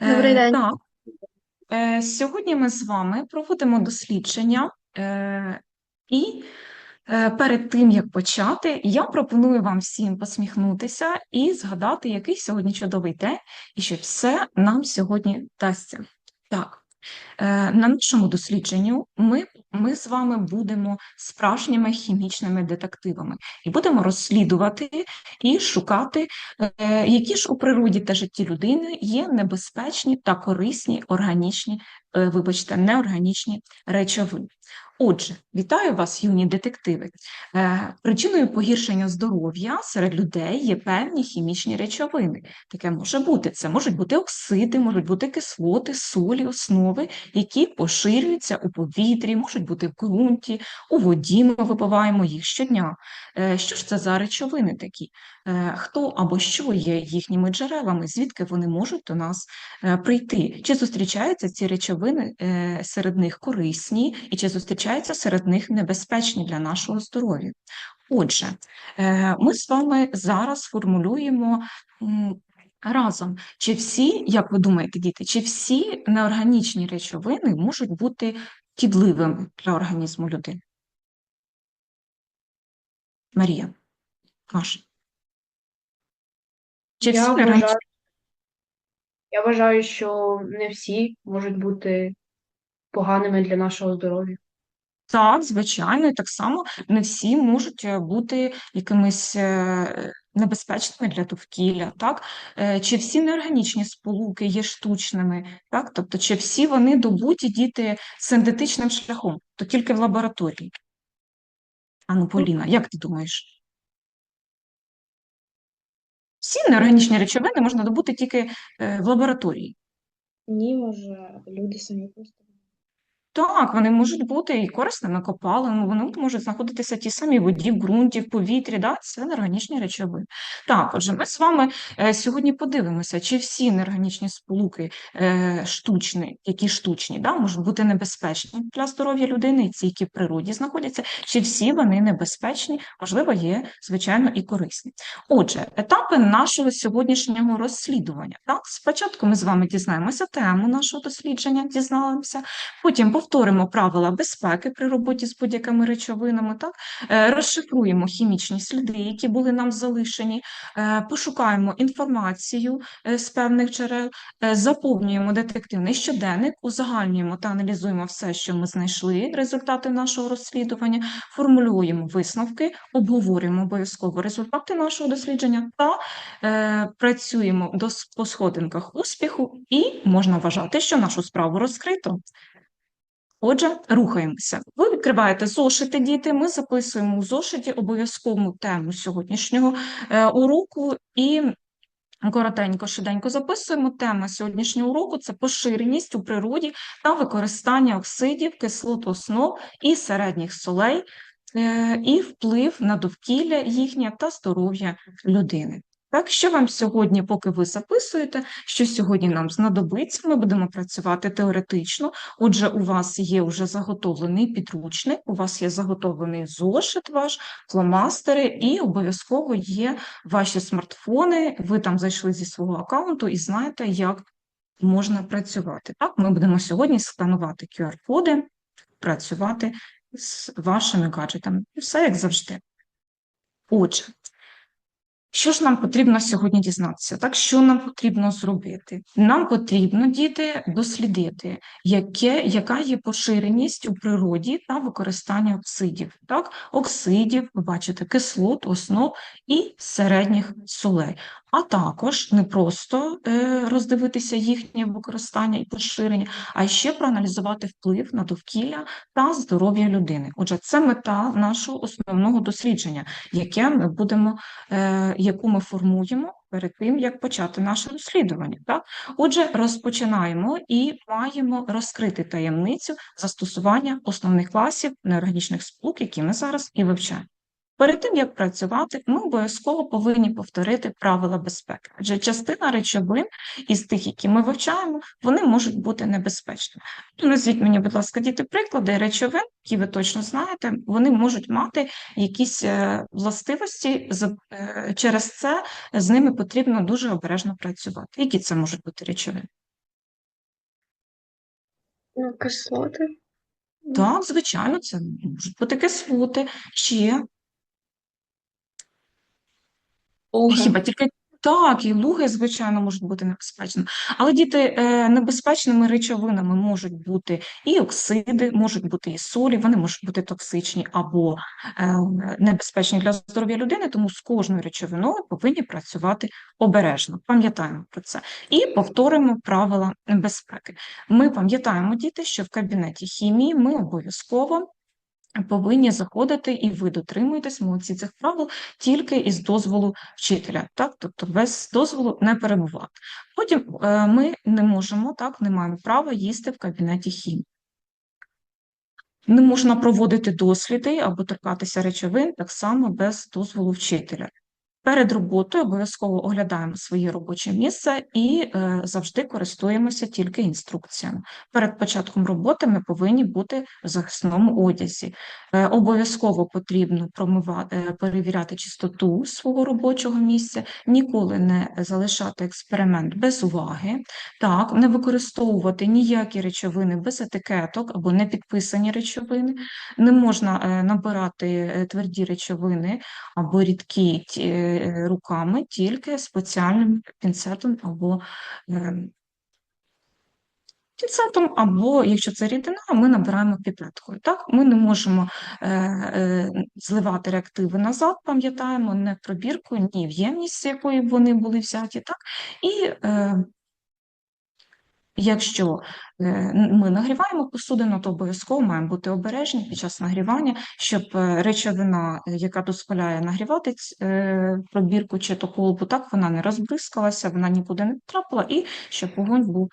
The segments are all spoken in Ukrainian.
Добрий Е, день. Так, Е, сьогодні ми з вами проводимо дослідження, е, і е, перед тим, як почати, я пропоную вам всім посміхнутися і згадати, який сьогодні чудовий день, і що все нам сьогодні вдасться. Так, на нашому дослідженню ми, ми з вами будемо справжніми хімічними детективами і будемо розслідувати і шукати Е, Які ж у природі та житті людини є небезпечні та корисні органічні, е, вибачте, неорганічні речовини? Отже, вітаю вас, юні детективи. Е, Причиною погіршення здоров'я серед людей є певні хімічні речовини. Таке може бути. Це можуть бути оксиди, можуть бути кислоти, солі, основи, які поширюються у повітрі, можуть бути в ґрунті, у воді ми випиваємо їх щодня. Е, Що ж це за речовини такі? Е, Хто або що є їхніми джерелами, звідки вони можуть до нас прийти? Чи зустрічаються ці речовини серед них корисні, і чи зустрічаються серед них небезпечні для нашого здоров'я? Отже, е, ми з вами зараз формулюємо разом, чи всі, як ви думаєте, діти, чи всі неорганічні речовини можуть бути шкідливими для організму людини? Марія, Маша. Чи Я всі неорганічні вважаю, я вважаю, що не всі можуть бути поганими для нашого здоров'я. Так, звичайно, і так само не всі можуть е, бути якимись е, небезпечними для довкілля, так? Е, Чи всі неорганічні сполуки є штучними, так? Тобто, чи всі вони добуті діти синтетичним шляхом, то тільки в лабораторії. Ану, Поліна, як ти думаєш? Всі неорганічні речовини можна добути тільки в лабораторії. Ні, може, люди самі просто. Так, вони можуть бути і корисними копалами, вони можуть знаходитися ті самі воді, в ґрунті, в повітрі, да? це неорганічні речовини. Так, отже, ми з вами е, сьогодні подивимося, чи всі неорганічні сполуки е, штучні, які штучні, да, можуть бути небезпечні для здоров'я людини, ці, які в природі знаходяться, чи всі вони небезпечні, можливо, є, звичайно, і корисні. Отже, етапи нашого сьогоднішнього розслідування. Так, спочатку ми з вами дізнаємося тему нашого дослідження, дізналися, потім повторимо правила безпеки при роботі з будь-якими речовинами, так? Е, розшифруємо хімічні сліди, які були нам залишені, е, пошукаємо інформацію е, з певних джерел, заповнюємо детективний щоденник, узагальнюємо та аналізуємо все, що ми знайшли, результати нашого розслідування, формулюємо висновки, обговорюємо обов'язково результати нашого дослідження та е, працюємо до, по сходинках успіху, і можна вважати, що нашу справу розкрито. Отже, рухаємося. Ви відкриваєте зошити, діти. Ми записуємо у зошиті обов'язкову тему сьогоднішнього е, уроку і коротенько, швиденько записуємо. Тема сьогоднішнього уроку це поширеність у природі та використання оксидів, кислот основ і середніх солей, е, і вплив на довкілля їхнє та здоров'я людини. Так, що вам сьогодні, поки ви записуєте, що сьогодні нам знадобиться, ми будемо працювати теоретично. Отже, у вас є вже заготовлений підручник, у вас є заготовлений зошит ваш, фломастери, і обов'язково є ваші смартфони. Ви там зайшли зі свого аккаунту і знаєте, як можна працювати. Так, ми будемо сьогодні сканувати QR-коди, працювати з вашими гаджетами. І все як завжди. Отже, що ж нам потрібно сьогодні дізнатися? Так, що нам потрібно зробити? Нам потрібно, діти, дослідити, яке, яка є поширеність у природі та використання оксидів. Так? Оксидів, ви бачите, кислот, основ і середніх солей. А також не просто е, роздивитися їхнє використання і поширення, а ще проаналізувати вплив на довкілля та здоров'я людини. Отже, це мета нашого основного дослідження, яке ми будемо е, яку ми формуємо перед тим, як почати наше розслідування. Так? Отже, розпочинаємо і маємо розкрити таємницю застосування основних класів неорганічних сполук, які ми зараз і вивчаємо. Перед тим, як працювати, ми обов'язково повинні повторити правила безпеки. Адже частина речовин із тих, які ми вивчаємо, вони можуть бути небезпечними. Назвіть мені, будь ласка, діти, приклади речовин, які ви точно знаєте, вони можуть мати якісь е, властивості, е, через це з ними потрібно дуже обережно працювати. Які це можуть бути речовини? Ну, кислоти. Так, звичайно, це можуть бути кислоти, ще Хіба тільки так, і луги, звичайно, можуть бути небезпечними. Але діти, е, небезпечними речовинами можуть бути і оксиди, можуть бути і солі, вони можуть бути токсичні або е, небезпечні для здоров'я людини, тому з кожною речовиною повинні працювати обережно. Пам'ятаємо про це. І повторимо правила безпеки. Ми пам'ятаємо, діти, що в кабінеті хімії ми обов'язково повинні заходити, і ви дотримуєтесь молодці цих правил тільки із дозволу вчителя, так? Тобто без дозволу не перебувати. Потім е, ми не можемо, так, не маємо права їсти в кабінеті хімії. Не можна проводити досліди або торкатися речовин так само без дозволу вчителя. Перед роботою обов'язково оглядаємо своє робоче місце і е, завжди користуємося тільки інструкціями. Перед початком роботи ми повинні бути в захисному одязі. Е, обов'язково потрібно промивати, е, перевіряти чистоту свого робочого місця, ніколи не залишати експеримент без уваги, так, не використовувати ніякі речовини без етикеток або не підписані речовини, не можна набирати тверді речовини або рідкі руками, тільки спеціальним пінцетом або е, пінцетом, або якщо це рідина, ми набираємо піпеткою. Так, ми не можемо е, е, зливати реактиви назад, пам'ятаємо, не в пробірку, ні в ємність, з якої вони були взяті, так, і е, Якщо е, ми нагріваємо посудину, то обов'язково маємо бути обережні під час нагрівання, щоб е, речовина, е, яка дозволяє нагрівати пробірку чи то колбу, так вона не розбризкалася, вона нікуди не потрапила, і щоб вогонь був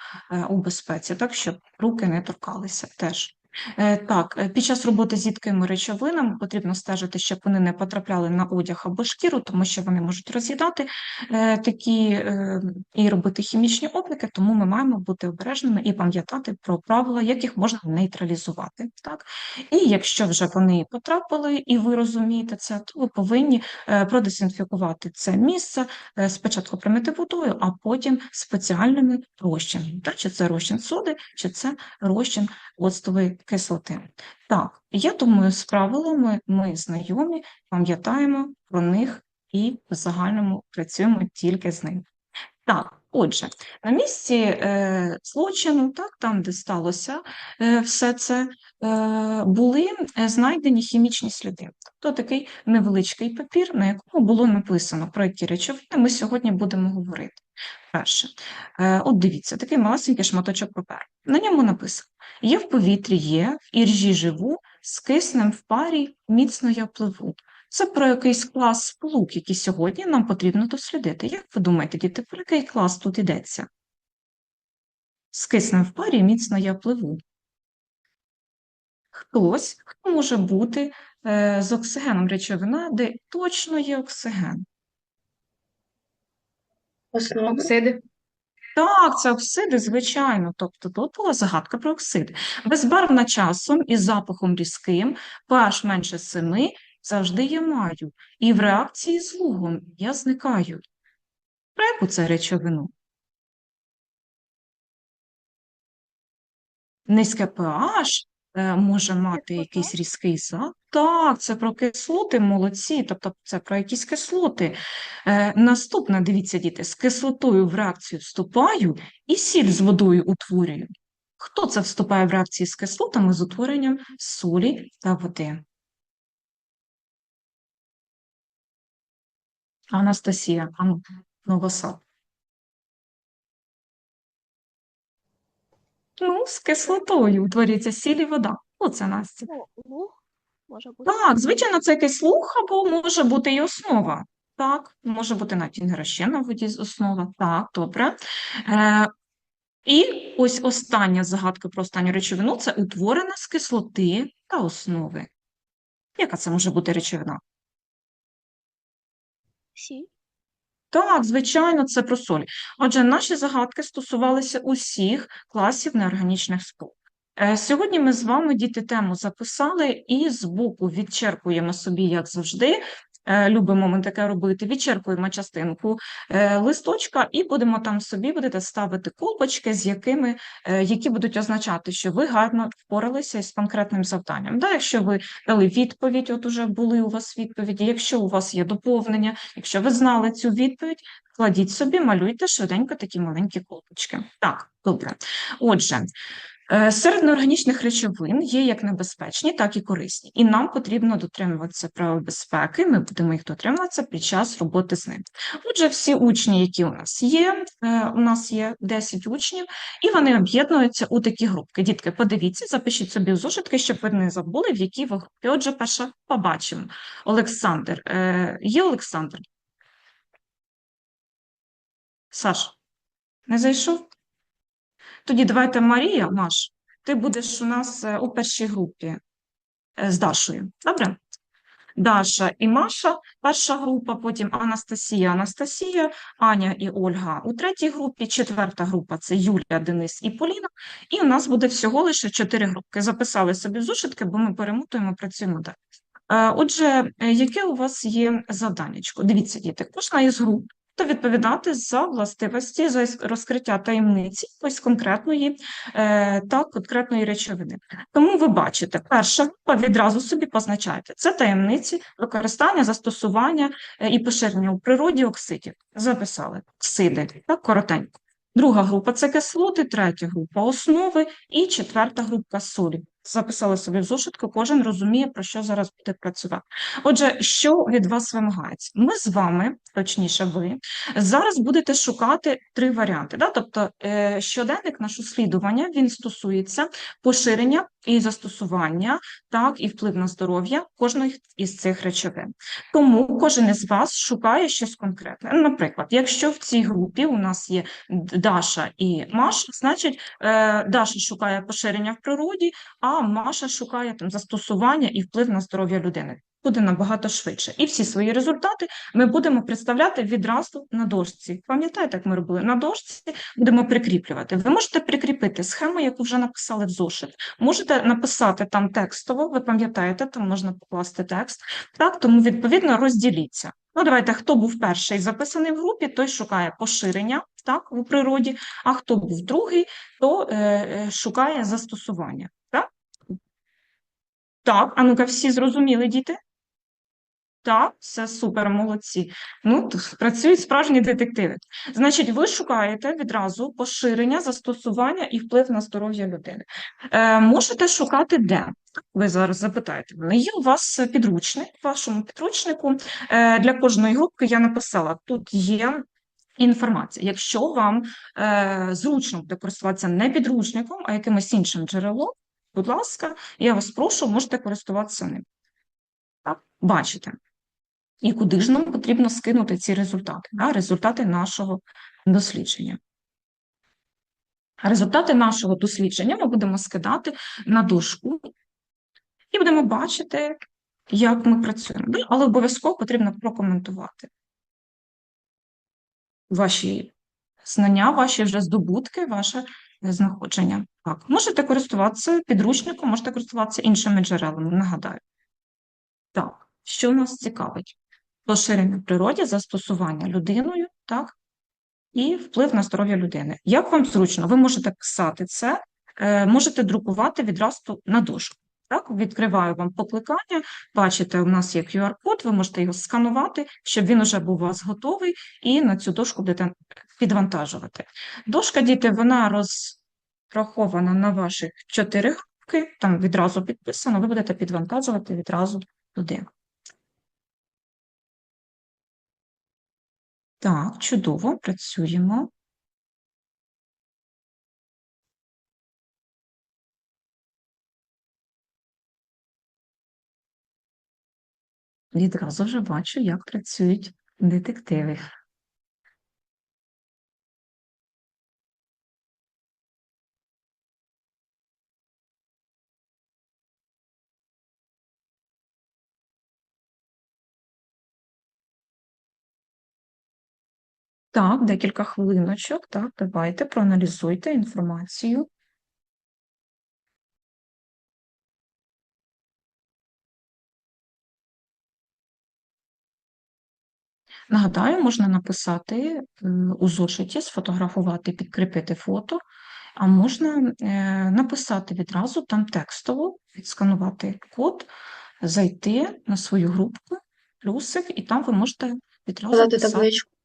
у безпеці, так щоб руки не торкалися теж. Е, Так, е, під час роботи з їдкими речовинами потрібно стежити, щоб вони не потрапляли на одяг або шкіру, тому що вони можуть роз'їдати е, такі і робити хімічні опіки, тому ми маємо бути обережними і пам'ятати про правила, як їх можна нейтралізувати. Так? І якщо вже вони потрапили, і ви розумієте це, то ви повинні продезінфікувати це місце, спочатку промити водою, а потім спеціальними розчинами. Чи це розчин соди, чи це розчин оцтової кислоти. Так, я думаю, з правилами ми знайомі, пам'ятаємо про них і в загальному працюємо тільки з ними. Так, отже, на місці е, злочину, так, там, де сталося е, все це, е, були е, знайдені хімічні сліди. Тобто такий невеличкий папір, на якому було написано, про які речовини ми сьогодні будемо говорити. Перше, е, от дивіться, такий малесенький шматочок паперу. На ньому написано: є в повітрі є, в іржі живу, з киснем в парі, міцно я пливу. Це про якийсь клас сполук, який сьогодні нам потрібно дослідити. Як ви думаєте, діти, про який клас тут йдеться? З киснем в парі міцно я пливу. Хтось, хто може бути е, з оксигеном речовина, де точно є оксиген. Основа. Оксиди. Так, це оксиди, звичайно. Тобто тут була загадка про оксиди. Безбарвна часом із запахом різким, pH менше 7, завжди я маю. І в реакції з лугом я зникаю. Про яку це речовину? Низьке pH може мати якийсь різкий запах. Так, це про кислоти, молодці, тобто це про якісь кислоти. Е, наступне, дивіться, діти, з кислотою в реакцію вступаю і сіль з водою утворюю. Хто це вступає в реакції з кислотами з утворенням солі та води? Анастасія, ану, Новосад. Ну, з кислотою утворюється сіль і вода. Оце Настя. Ну, луг може бути. Так, звичайно, це якийсь луг або може бути і основа. Так, може бути навіть і не розчинна в воді з основа. Так, добре. Е, і ось остання загадка про останню речовину це утворена з кислоти та основи. Яка це може бути речовина? Сіль. Так, звичайно, це про соль. Отже, наші загадки стосувалися усіх класів неорганічних сполук. Е, Сьогодні ми з вами, діти, тему записали і збоку відчеркуємо собі, як завжди. Е, Любимо ми таке робити. Відчеркуємо частинку е, листочка і будемо там собі будете ставити колбочки, з якими, е, які будуть означати, що ви гарно впоралися із конкретним завданням. Да, якщо ви дали відповідь, от уже були у вас відповіді, якщо у вас є доповнення, якщо ви знали цю відповідь, кладіть собі, малюйте швиденько такі маленькі колбочки. Так, добре. Отже, серед неорганічних речовин є як небезпечні, так і корисні. І нам потрібно дотримуватися правил безпеки. Ми будемо їх дотримуватися під час роботи з ним. Отже, всі учні, які у нас є, е, у нас є 10 учнів, і вони об'єднуються у такі групки. Дітки, подивіться, запишіть собі в зошитки, щоб ви не забули, в якій ви групі. Отже, перше побачимо. Олександр. Е, Є Олександр? Саш, не зайшов? Тоді давайте Марія, Маш, ти будеш у нас е, у першій групі е, з Дашою. Добре? Даша і Маша, перша група, потім Анастасія, Анастасія, Аня і Ольга у третій групі, четверта група це Юлія, Денис і Поліна. І у нас буде всього лише чотири групки. Записали собі в зошитки, бо ми перемотуємо, працюємо далі. Е, Отже, яке у вас є завданнячко? Дивіться, діти, кожна із груп буде відповідати за властивості, за розкриття таємниці ось конкретної е, та конкретної речовини. Тому ви бачите, перша група відразу собі позначаєте. Це таємниці використання, застосування е, і поширення у природі оксидів. Записали оксиди, так, коротенько. Друга група це кислоти, третя група основи і четверта група солі. Записали собі в зошитку, кожен розуміє, про що зараз буде працювати. Отже, що від вас вимагається? Ми з вами, точніше, ви зараз будете шукати три варіанти. Да? Тобто, е, щоденник наш услідування він стосується поширення і застосування, так, і вплив на здоров'я кожної із цих речовин. Тому кожен із вас шукає щось конкретне. Наприклад, якщо в цій групі у нас є Даша і Маша, значить е, Даша шукає поширення в природі, а Маша шукає там застосування і вплив на здоров'я людини. Буде набагато швидше. І всі свої результати ми будемо представляти відразу на дошці. Пам'ятаєте, як ми робили? На дошці будемо прикріплювати. Ви можете прикріпити схему, яку вже написали в зошит. Можете написати там текстово, ви пам'ятаєте, там можна покласти текст. Так, тому відповідно розділіться. Ну, давайте, хто був перший записаний в групі, той шукає поширення так, у природі, а хто був другий, то е, е, шукає застосування. Так? Так, а ну-ка, всі зрозуміли, діти? Так, все супер, молодці. Ну, працюють справжні детективи. Значить, ви шукаєте відразу поширення, застосування і вплив на здоров'я людини. Е, можете шукати де? Ви зараз запитаєте мене. Є у вас підручник, в вашому підручнику е, для кожної групки я написала, тут є інформація. Якщо вам е, зручно буде користуватися не підручником, а якимось іншим джерелом, будь ласка, я вас прошу, можете користуватися ним. Так, бачите. І куди ж нам потрібно скинути ці результати? Да? Результати нашого дослідження. Результати нашого дослідження ми будемо скидати на дошку і будемо бачити, як ми працюємо. Да? Але обов'язково потрібно прокоментувати ваші знання, ваші вже здобутки, ваше знаходження. Так, можете користуватися підручником, можете користуватися іншими джерелами, нагадаю. Так, що нас цікавить? Поширення в природі, застосування людиною, так, і вплив на здоров'я людини. Як вам зручно? Ви можете писати це, е, можете друкувати відразу на дошку. Так, відкриваю вам покликання. Бачите, у нас є QR-код, ви можете його сканувати, щоб він уже був у вас готовий, і на цю дошку будете підвантажувати. Дошка, діти, вона розрахована на ваших чотири групки, там відразу підписано, ви будете підвантажувати відразу туди. Так, чудово, працюємо. Відразу вже бачу, як працюють детективи. Так, декілька хвилиночок. Так, давайте проаналізуйте інформацію. Нагадаю, можна написати е, у зошиті, сфотографувати, підкріпити фото, а можна е, написати відразу там текстово, відсканувати код, зайти на свою групку, плюсик, і там ви можете відразу писати. табличку.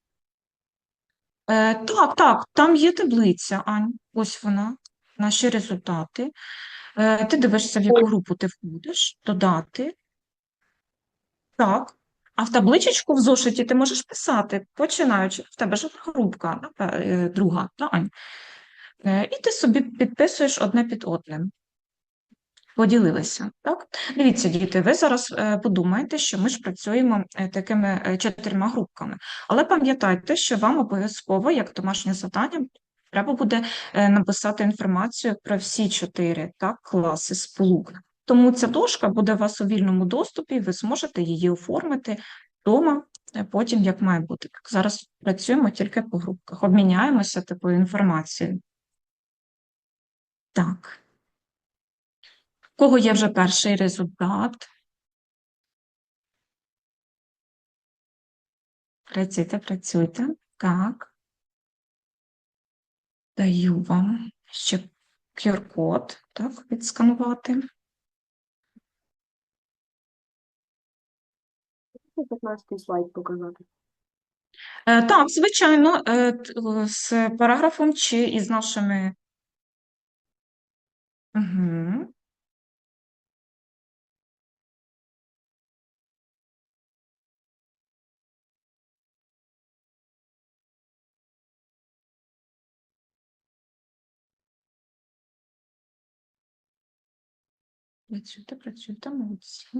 Е, так, так, там є таблиця, Ань, ось вона, наші результати. Е, ти дивишся, в яку групу ти входиш, додати. Так. А в табличечку в зошиті ти можеш писати, починаючи, в тебе ж групка, е, друга, да, Ань? Е, І ти собі підписуєш одне під одним. Поділилися, так? Дивіться, діти, ви зараз е, подумаєте, що ми ж працюємо е, такими е, чотирма групками. Але пам'ятайте, що вам обов'язково, як домашнє завдання, треба буде написати інформацію про всі чотири так, класи сполук. Тому ця дошка буде у вас у вільному доступі, ви зможете її оформити вдома, потім як має бути. Зараз працюємо тільки по групках, обміняємося такою інформацією. Так. Кого є вже перший результат? Працюйте, працюйте. Так. Даю вам ще QR-код, так, відсканувати. 15 слайд показати. Е, так, звичайно, е, з параграфом чи із нашими. Угу. Працюйте, працюйте, молодці.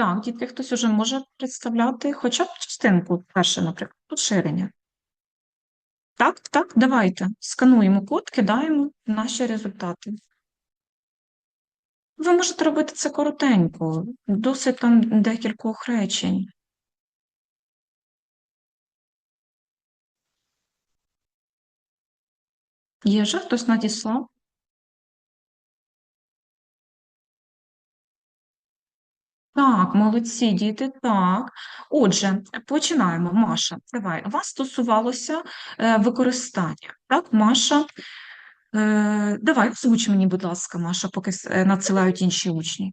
Так, дітки, хтось уже може представляти хоча б частинку, перше, наприклад, поширення. Так, так, давайте. Скануємо код, кидаємо наші результати. Ви можете робити це коротенько, досить там декількох речень. Є вже хтось надіслав? Так, молодці, діти, так. Отже, починаємо. Маша, давай. Вас стосувалося е, використання. Так, Маша, е, давай, озвуч мені, будь ласка, Маша, поки е, надсилають інші учні.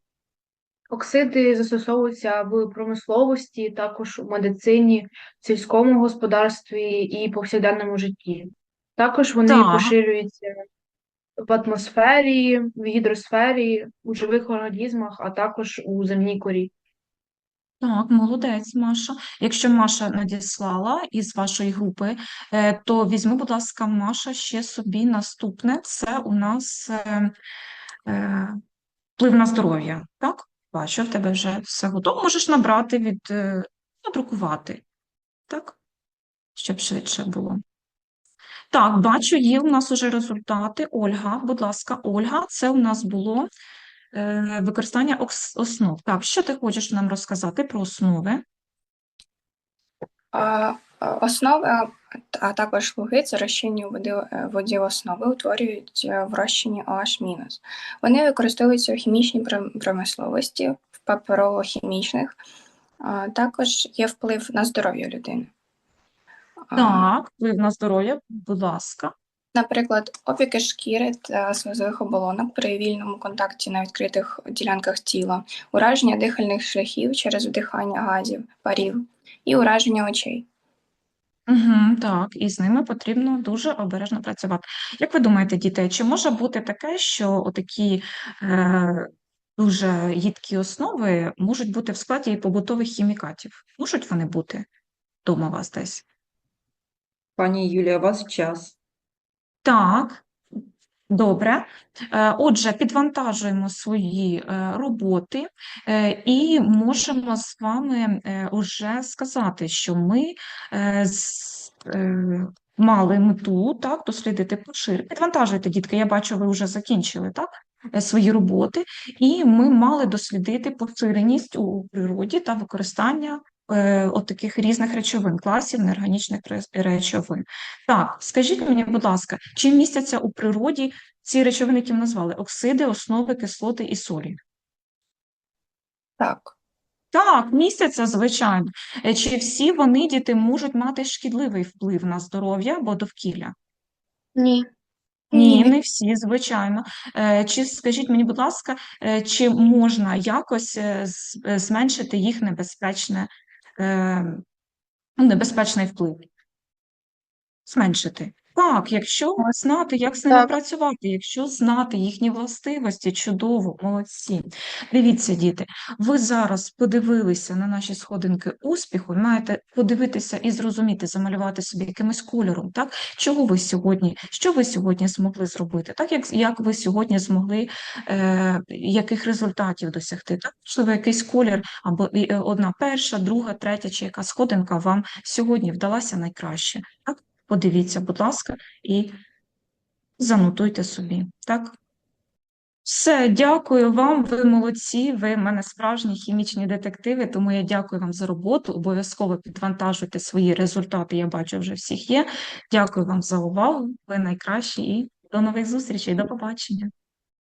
Оксиди застосовуються в промисловості, також у медицині, сільському господарстві і повсякденному житті. Також вони Так. поширюються в атмосфері, в гідросфері, у живих організмах, а також у земній корі. Так, молодець, Маша. Якщо Маша надіслала із вашої групи, е, то візьми, будь ласка, Маша, ще собі наступне. Це у нас е, е, вплив на здоров'я. Так? Бачу, в тебе вже все готово. Можеш набрати від надрукувати. Так? Щоб швидше було. Так, бачу, є у нас уже результати. Ольга, будь ласка, Ольга, це у нас було е, використання основ. Так, що ти хочеш нам розказати про основи? Основи, а також луги це розчинні у воді, е, воді основи утворюють е, в розчині OH-. Вони використовуються у хімічній промисловості, в паперохімічних. А, Також є вплив на здоров'я людини. Так, вплив на здоров'я, будь ласка. Наприклад, опіки шкіри та слизових оболонок при вільному контакті на відкритих ділянках тіла, ураження дихальних шляхів через вдихання газів, парів і ураження очей. Угу, так, і з ними потрібно дуже обережно працювати. Як ви думаєте, діти, чи може бути таке, що отакі е, дуже їдкі основи можуть бути в складі побутових хімікатів? Можуть вони бути вдома у вас десь? Пані Юлія, у вас час. Так, добре. Е, Отже, підвантажуємо свої е, роботи е, і можемо з вами е, уже сказати, що ми мали мету так, дослідити пошир. Підвантажуйте, дітки, я бачу, ви вже закінчили так, свої роботи, і ми мали дослідити поширеність у природі та використання от таких різних речовин, класів неорганічних речовин. Так, скажіть мені, будь ласка, чи містяться у природі ці речовини, які ми назвали: оксиди, основи, кислоти і солі? Так, Так, містяться, звичайно. Е, Чи всі вони, діти, можуть мати шкідливий вплив на здоров'я або довкілля? Ні. Ні, не всі, звичайно. Е, Чи скажіть мені, будь ласка, е, чи можна якось е, е, зменшити їх небезпечне, е, небезпечний вплив? Зменшити. Так, якщо знати, як з ними Так. працювати, якщо знати їхні властивості, чудово, молодці. Дивіться, діти, ви зараз подивилися на наші сходинки успіху, маєте подивитися і зрозуміти, замалювати собі якимось кольором, так? Чого ви сьогодні, що ви сьогодні змогли зробити, так як, як ви сьогодні змогли, е, яких результатів досягти, так? Можливо, якийсь колір або і, е, одна перша, друга, третя чи яка сходинка вам сьогодні вдалася найкраще, так? Подивіться, будь ласка, і занотуйте собі, так? Все, дякую вам, ви молодці, ви в мене справжні хімічні детективи, тому я дякую вам за роботу. Обов'язково підвантажуйте свої результати, я бачу, вже всіх є. Дякую вам за увагу, ви найкращі і до нових зустрічей, до побачення.